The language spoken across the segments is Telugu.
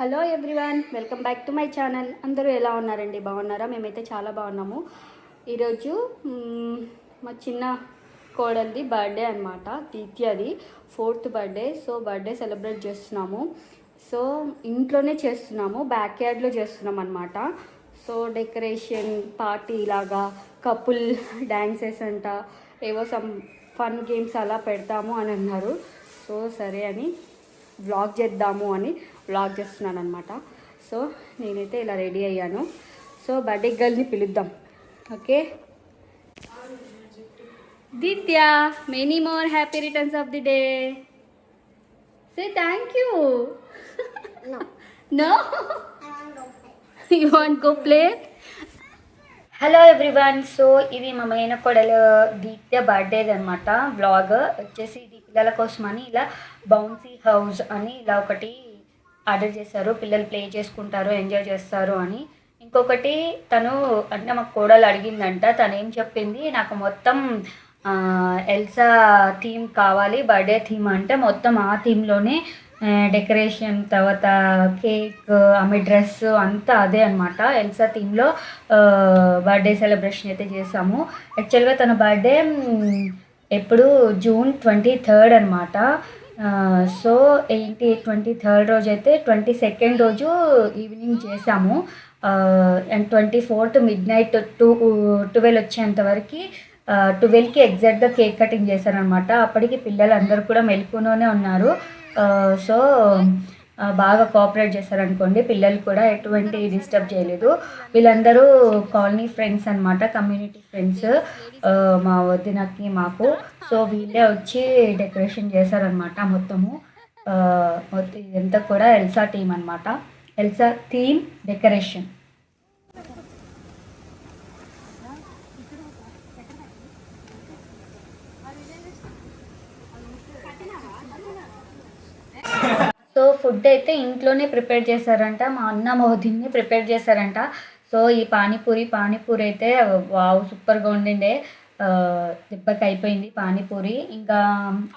Hello everyone welcome back to my channel అందరూ ఎలా ఉన్నారండి బాగున్నారా మేమైతే చాలా బాగున్నాము ఈరోజు మా చిన్న కోడలిది బర్త్డే అనమాట తీతి అది fourth birthday so birthday celebrate చేస్తున్నాము సో ఇంట్లోనే చేస్తున్నాము బ్యాక్ యార్డ్లో చేస్తున్నాం అనమాట సో డెకరేషన్ పార్టీ ఇలాగా కపుల్ డ్యాన్సెస్ అంట ఏవో సమ్ ఫన్ గేమ్స్ అలా పెడతాము అని అన్నారు సో సరే అని బ్లాగ్ చేద్దాము అని బ్లాగ్ చేస్తున్నాను అనమాట సో నేనైతే ఇలా రెడీ అయ్యాను సో బర్త్డే గర్ల్ని పిలుద్దాం okay Ditya many more happy returns of the day say thank you no you want go play hello everyone so ఇది మా మైన కొడలు దీప్య బర్త్డేది అనమాట బ్లాగ్ వచ్చేసి ఇది పిల్లల కోసం అని ఇలా బౌన్సీ హౌస్ అని ఇలా ఒకటి ఆర్డర్ చేశారు పిల్లలు ప్లే చేసుకుంటారు ఎంజాయ్ చేస్తారు అని ఇంకొకటి తను అంటే మాకు కోడలు అడిగిందంట తను ఏం చెప్పింది నాకు మొత్తం ఎల్సా థీమ్ కావాలి బర్త్డే థీమ్ అంటే మొత్తం ఆ థీమ్లోనే డెకరేషన్ తర్వాత కేక్ ఆమె డ్రెస్ అంతా అదే అనమాట ఎల్సా థీమ్లో బర్త్డే సెలబ్రేషన్ అయితే చేసాము యాక్చువల్గా తన బర్త్డే ఎప్పుడు జూన్ ట్వంటీ థర్డ్ అనమాట సో ఏంటి ట్వంటీ థర్డ్ రోజు అయితే ట్వంటీ సెకండ్ రోజు ఈవినింగ్ చేసాము and twenty fourth midnight to twelve వచ్చేంత ట్వెల్వ్కి ఎగ్జాక్ట్గా కేక్ కటింగ్ చేశారనమాట అప్పటికి పిల్లలందరూ కూడా మెలకులోనే ఉన్నారు సో బాగా కోఆపరేట్ చేశారనుకోండి పిల్లలు కూడా ఎటువంటి డిస్టర్బ్ చేయలేదు వీళ్ళందరూ కాలనీ ఫ్రెండ్స్ అనమాట కమ్యూనిటీ ఫ్రెండ్స్ మా వదినకి మాకు సో వీళ్ళే వచ్చి డెకరేషన్ చేశారనమాట మొత్తము మొత్తం ఇదంతా కూడా ఎల్సా టీమ్ అనమాట Elsa theme decoration so food అయితే ఇంట్లోనే ప్రిపేర్ చేశారంట మా అన్న మోదీని ప్రిపేర్ చేశారంట సో ఈ పానీపూరి పానీపూరి అయితే వావ్ సూపర్గా ఉండిండే దెబ్బకి అయిపోయింది పానీపూరి ఇంకా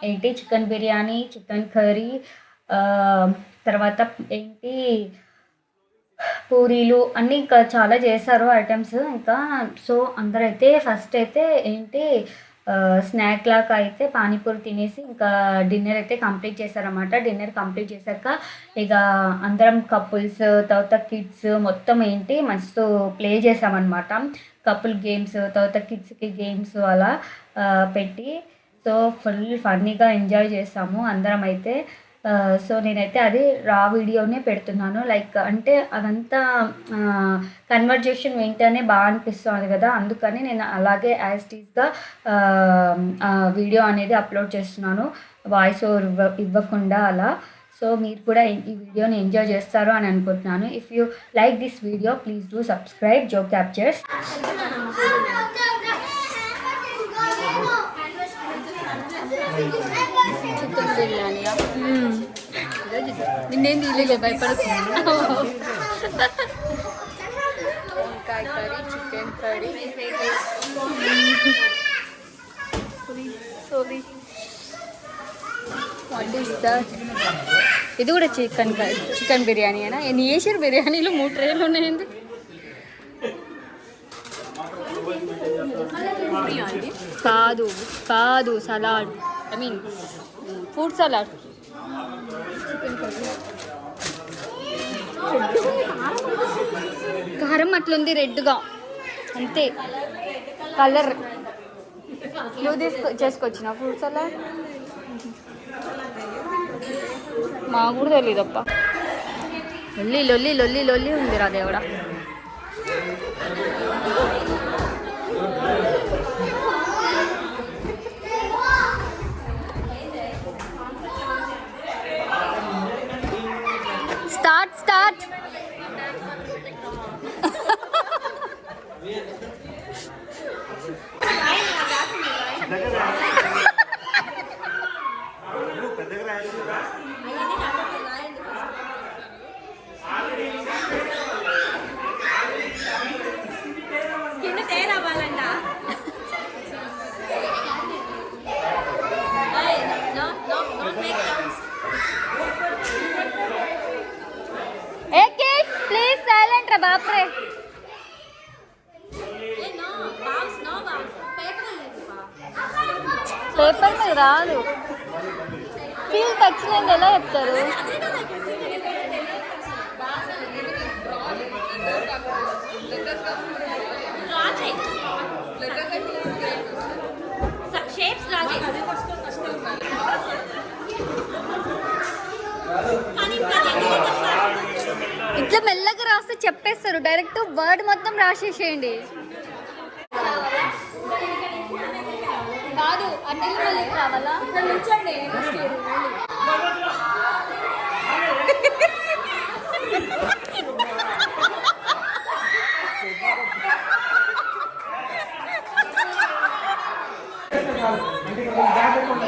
ఏంటి చికెన్ బిర్యానీ చికెన్ కర్రీ తర్వాత ఏంటి పూరీలు అన్నీ ఇంకా చాలా చేశారు ఐటమ్స్ ఇంకా సో అందరైతే ఫస్ట్ అయితే ఏంటి స్నాక్ లాగా అయితే పానీపూరి తినేసి ఇంకా డిన్నర్ అయితే కంప్లీట్ చేశారనమాట డిన్నర్ కంప్లీట్ చేశాక ఇక అందరం కపుల్స్ తర్వాత కిడ్స్ మొత్తం ఏంటి మస్తు ప్లే చేసామన్నమాట కపుల్ గేమ్స్ తర్వాత కిడ్స్కి గేమ్స్ అలా పెట్టి సో ఫుల్ ఫన్నీగా ఎంజాయ్ చేసాము అందరం అయితే సో నేనైతే అది రా వీడియోనే పెడుతున్నాను లైక్ అంటే అదంతా కన్వర్జేషన్ వింటేనే బాగా అనిపిస్తుంది కదా అందుకని నేను అలాగే యాజ్ టీజ్గా వీడియో అనేది అప్లోడ్ చేస్తున్నాను వాయిస్ ఓవర్ ఇవ్వకుండా అలా సో మీరు కూడా ఈ వీడియోని ఎంజాయ్ చేస్తారు అని అనుకుంటున్నాను if you like this video please do subscribe Jo captures Thank you. నిన్నేం తీయలే కర్రీ చికెన్ కర్రీ ఇది కూడా చికెన్ చికెన్ బిర్యానీ అయినా ఎన్ని చేసారు బిర్యానీలు మూడు ట్రేలు ఉన్నాయండి కాదు కాదు salad I mean fruit salad కారం అట్లుంది రెడ్గా అంతే కలర్ నువ్వు తీసుకు చేసుకొచ్చిన ఫ్రూట్ సలాడ్ మా కూడా తెలియదప్ప లొల్లి లొల్లి లొల్లి లొల్లి ఉందిరా దేవుడా కింద తేరు ఏ కిడ్స్ ప్లీజ్ సైలెంట్ రా బాప్రే పేపర్ మీద రాదు వచ్చిందని ఎలా చెప్తారు ఇట్లా మెల్లగా రాస్తే చెప్పేస్తారు డైరెక్ట్ వర్డ్ మొత్తం రాసేసేయండి కాదు అన్ని కావాలా ఇక్కడ నుంచండి ఇది ఇప్పుడు దాకా కదా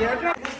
Yerden...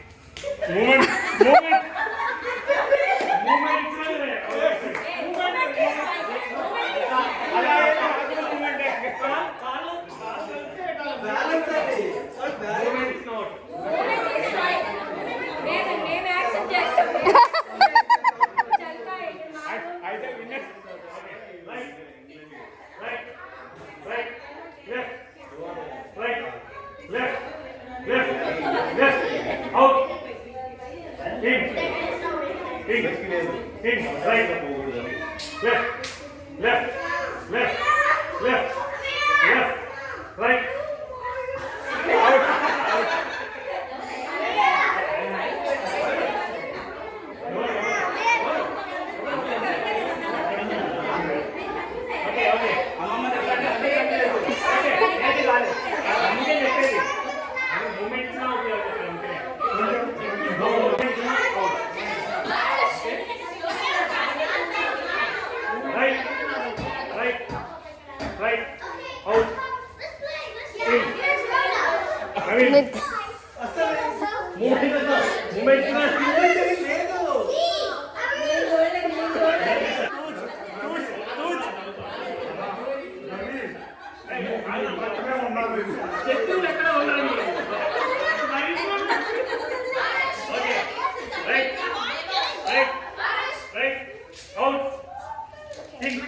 એક સમજાઈ શકું Recht. Recht. Houd. Hink.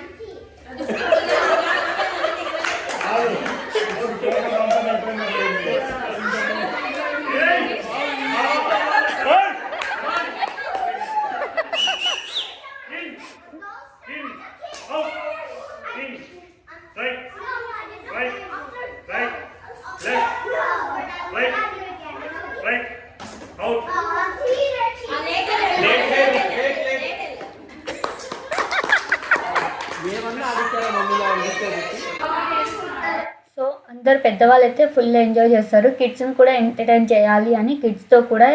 So అందరు పెద్దవాళ్ళు అయితే ఫుల్ ఎంజాయ్ చేస్తారు కిడ్స్ని కూడా ఎంటర్టైన్ చేయాలి అని కిడ్స్తో కూడా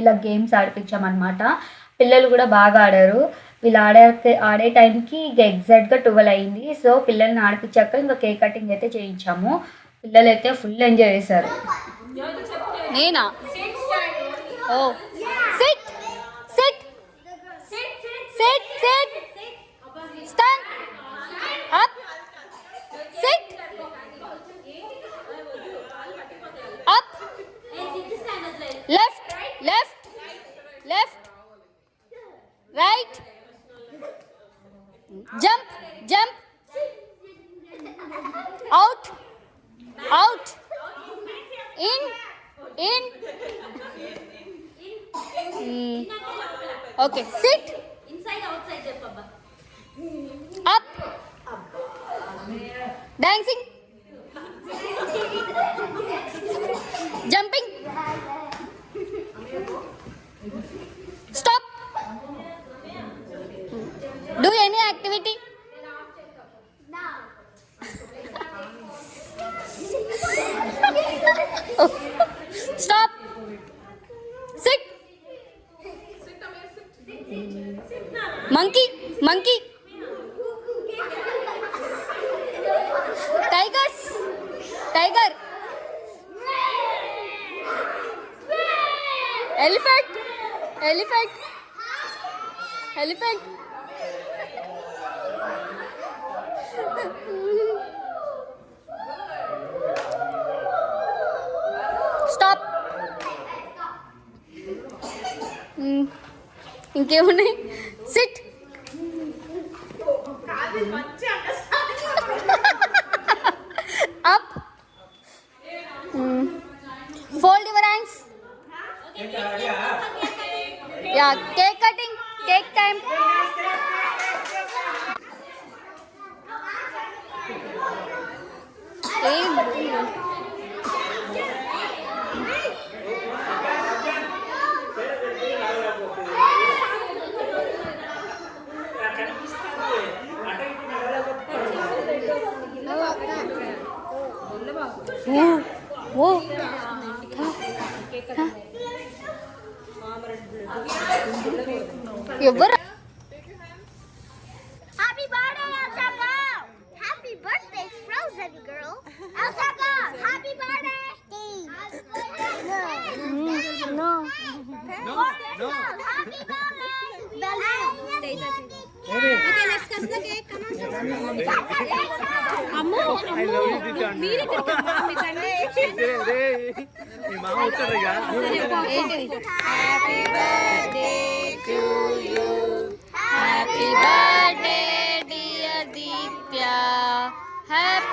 ఇలా గేమ్స్ ఆడిపించామన్నమాట పిల్లలు కూడా బాగా ఆడారు వీళ్ళు ఆడే ఆడే టైంకి ఇక ఎగ్జాక్ట్గా ట్వెల్వ్ అయింది సో పిల్లల్ని ఆడిపించాక ఇంకా కేక్ కటింగ్ అయితే చేయించాము పిల్లలు అయితే ఫుల్ ఎంజాయ్ చేశారు నేనా ఓ sit sit sit sit stand Up sit up left left left right jump jump out out in in Hmm. okay क्यों नहीं I love you, Happy birthday to you. Happy birthday, dear Ditya. Happy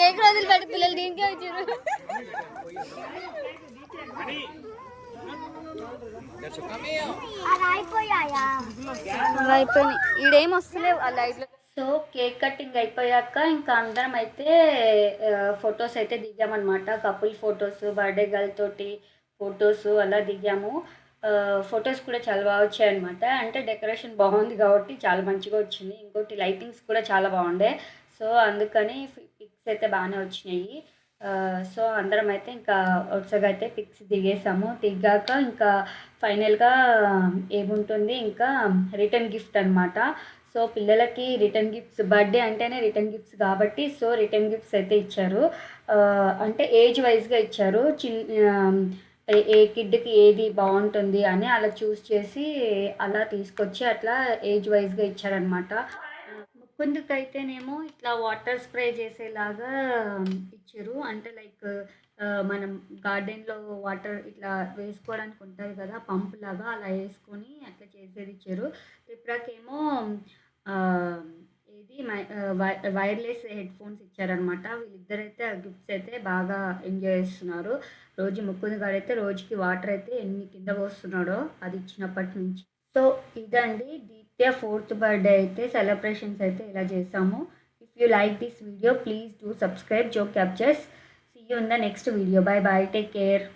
cake రోజులు పెట్టి పిల్లలు దీనికే వచ్చారు ఈడేం వస్తలేవు ఆ సో కేక్ కటింగ్ అయిపోయాక ఇంకా అందరం అయితే ఫొటోస్ అయితే దిగామన్నమాట కపుల్ ఫొటోస్ బర్త్డే గర్ల్ తోటి ఫొటోస్ అలా దిగాము ఫొటోస్ కూడా చాలా బాగా వచ్చాయి అనమాట అంటే డెకరేషన్ బాగుంది కాబట్టి చాలా మంచిగా వచ్చింది ఇంకోటి లైటింగ్స్ కూడా చాలా బాగుండే సో అందుకని పిక్స్ అయితే బాగానే వచ్చినాయి సో అందరం అయితే ఇంకా వరుసగా అయితే పిక్స్ దిగేసాము దిగాక ఇంకా ఫైనల్గా ఏముంటుంది ఇంకా రిటర్న్ గిఫ్ట్ అనమాట సో పిల్లలకి రిటర్న్ గిఫ్ట్స్ బర్త్డే అంటేనే రిటర్న్ గిఫ్ట్స్ కాబట్టి సో రిటర్న్ గిఫ్ట్స్ అయితే ఇచ్చారు అంటే ఏజ్ వైజ్గా ఇచ్చారు చిన్న ఏ కిడ్కి ఏది బాగుంటుంది అని అలా చూస్ చేసి అలా తీసుకొచ్చి అట్లా ఏజ్ వైజ్గా ఇచ్చారనమాట కొందుకైతేనేమో ఇట్లా వాటర్ స్ప్రే చేసేలాగా ఇచ్చారు అంటే లైక్ మనం గార్డెన్లో వాటర్ ఇట్లా వేసుకోవడానికి ఉంటుంది కదా పంప్ లాగా అలా వేసుకొని అట్లా చేసేది ఇచ్చారు ఇది ఏది వైర్లెస్ హెడ్ ఫోన్స్ ఇచ్చారనమాట వీళ్ళిద్దరైతే ఆ గిఫ్ట్స్ అయితే బాగా ఎంజాయ్ చేస్తున్నారు రోజు ముక్కుంది గాడైతే రోజుకి వాటర్ అయితే ఎన్ని కింద పోస్తున్నాడో అది ఇచ్చినప్పటి నుంచి సో ఇదండి నిత్య ఫోర్త్ బర్త్డే అయితే సెలబ్రేషన్స్ అయితే ఇలా చేసాము if you like this video please do subscribe Jo captures see you in the next video bye bye take care